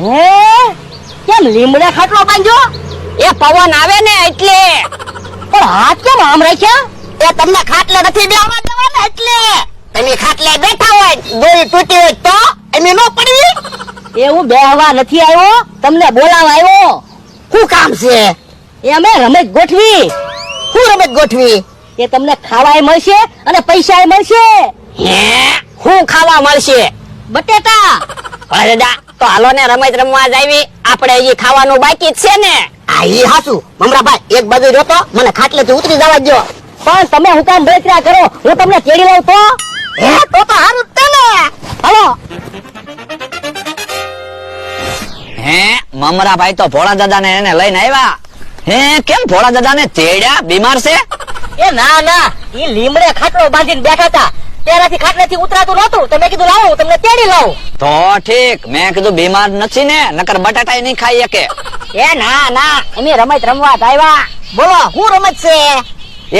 હે? કેમ લીમડે ખાટલો બાંધ્યો? એ પવન આવે ને એટલે. પણ હાથ કેમ આમ રાખ્યા? એ તમને ખાટલે નથી બેહવા દેવાના એટલે. તમે ખાટલે બેઠા હોય દોરી તૂટી હોય તો એમ નો પડવી. એ હું બેહવા નથી આવ્યો તમને બોલાવા આવ્યો. શું કામ છે? એ અમે રમત ગોઠવી. શું રમત ગોઠવી? એ તમને ખાવાય મળશે અને પૈસાય મળશે. હે? શું ખાવા મળશે? બટેટા. અરે દાદા તો હાલો ને રમત રમવા જાવી. આપણે હજી ખાવાનું બાકી છે ને. આ ઈ હાસુ મમરાભાઈ એક બાજુ જોતો મને ખાટલેથી ઉતરી જવા દો પણ તમે હું કામ બળતરા કરો? હું તમને ચેડી લઉં તો? હે? તો તો હારું જ ને. હાલો. હે મમરાભાઈ તો ભોળા દાદા ને એને લઈને આવ્યા. હે કેમ ભોળા દાદા ને તેડ્યા? બીમાર છે? એ ના ના. ઈ લીમડે ખાટલો બાંધીને બેઠા હતા. તેનાથી ખાટલેથી ઉતરાતું નહોતું. તો મેં કીધું લાવો તમને તેડી લાવું તો ઠીક મેં કીધું બીમાર નથી ને નકર બટાટા નહીં ખાઈ શકે. એ ના ના અમે રમત રમવા આવ્યા. બોલો હું રમત છે?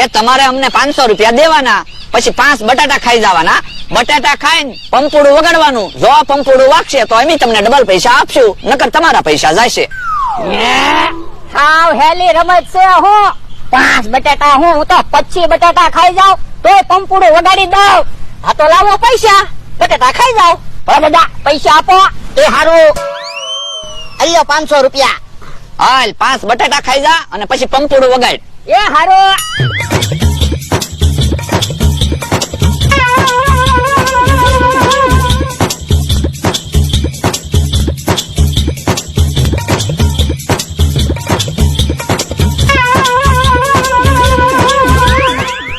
એ તમારે અમને પાંચસો રૂપિયા દેવાના પછી પાંચ બટાટા ખાઈ જવાના. બટાટા ખાઈને પંપુડું વગાડવાનું. જો પંપુડું વાગશે તો અમે તમને ડબલ પૈસા આપશું નકર તમારા પૈસા જશે. સાવ હેલી રમત છે હું. પાંચ બટાટા હું તો પચી બટાટા ખાઈ જાઉં તો પંપુડું વગાડી દઉં. આ તો લાવો પૈસા. બટાટા ખાઈ જાવ પણ દાદા પૈસા આપો. એ હારું. અલ્યો પાંચસો રૂપિયા. હાલ પાંચ બટાટા ખાઈ જા અને પછી પંપોડું વગાડ. એ હારું.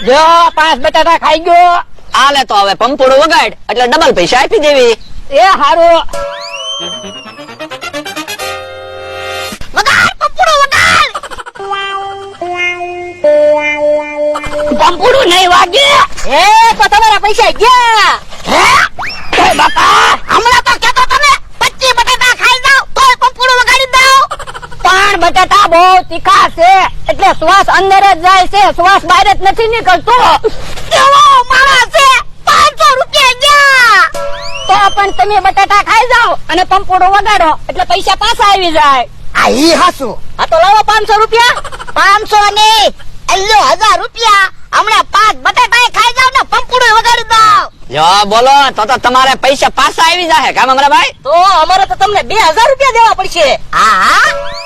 જો પાંચ બટાટા ખાઈ ગયો. આલે તો હવે પંપુડું વગાડ એટલે ડબલ પૈસા આપી દેવી. એ હારો. વગાડ પપ્પુડો વગાડ. પંપુડું નહીં વાગે. એ તો તમારા પૈસા ગયા. હે? ઓય બાપા હમણાં તો કેતો તમે બટાટા ખાઈ જાવ તોય વગાડી દઉં. પણ બટાટા બહુ તીખા છે એટલે શ્વાસ અંદર જ જાય છે શ્વાસ બહાર જ નથી નીકળતો. માણસ પણ તમે બટાટા ખાઈ જાઓ અને પંપોડો વગાડો એટલે પૈસા પાછા આવી જાય. આ ઈ હાસુ. આ તો લાવો પાંચસો રૂપિયા. પાંચસો ને અલ્યો હજાર રૂપિયા. હમણાં પાંચ બટાટા ખાઈ જાવ ને પંપુડો વગાડી દો. જો બોલો તો તો તમારે પૈસા પાછા આવી જાય કામ અમરાભાઈ તો અમારે તો તમને બે હજાર રૂપિયા દેવા પડશે. હા હા.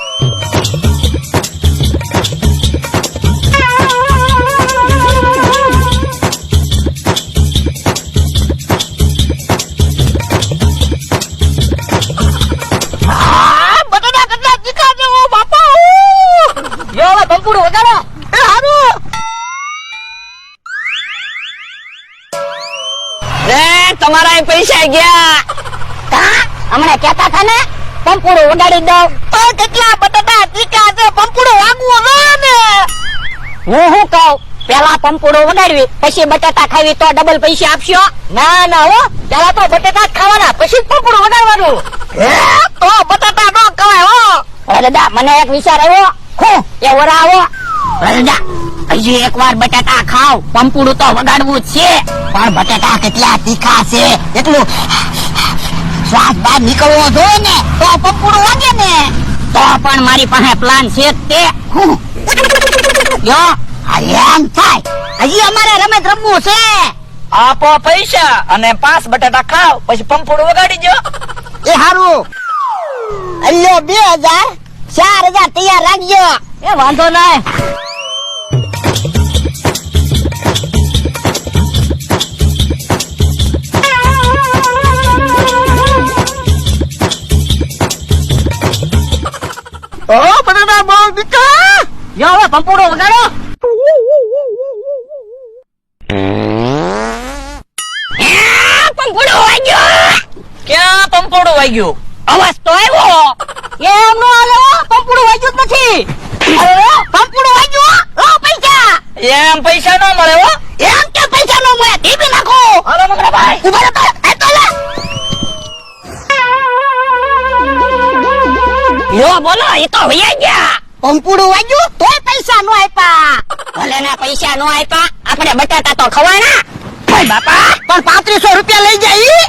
તમારા પૈસા ગયા. કા હમણાં કેતા હતા ને પંપુડો વગાડી દઉં. તો કેટલા બટાટા ટીકા છે? પંપુડો વાગવો ને હું શું કહું? પેલા પંપુડો વગાડવી પછી બટાટા ખાવી તો ડબલ પૈસા આપશો? ના ના હો. પેલા તો બટાટા ખાવાના પછી પંપુડો વગાડવાનું તો બટાટા નો કવાય હો. અરે દાદા મને એક વિચાર આવ્યો. હું એ વરા આવો અરે દાદા હજી એક વાર બટાટા ખાવ. પંપુડું તો વગાડવું જ છે. પણ બટેટા કેટલા તીખા છે એટલું શ્વાસ બહાર નીકળવો જોઈએ ને તો પંપુડું વાગે ને. તો પણ મારી પાસે પ્લાન છે તે હું એમ થાય. હજી અમારે રમત રમવું છે. આપો પૈસા અને પાંચ બટાટા ખાવ પછી પંપુડું વગાડી જો એ હારું. અલ્યો બે હજાર ચાર હજાર તૈયાર રાખજો. એ વાંધો નહીં. પંપોડો વગાડો પંપુડું વાગ્યો. ક્યાં પંપુડું વાગ્યું? અવાજ તો આવ્યો. એમ નો હાલે હો, વાગ્યો જ નથી. અરે પંપુડું વાગ્યું? લો પૈસા. એમ પૈસા ન મળે હો. એમ કે પૈસા નો મળે? ટીપી નાખો. હાલો મમરાભાઈ ઊભા રહો એ તો લે. યો બોલો એ તો વૈયા ગયા. પંપુડું વાગ્યું, તોય પૈસા નો આપ્યા ભલે ના પૈસા નો આપ્યા, આપણે બટાટા તો ખવાના બાપા, પણ પાંત્રીસો રૂપિયા લઈ જાય?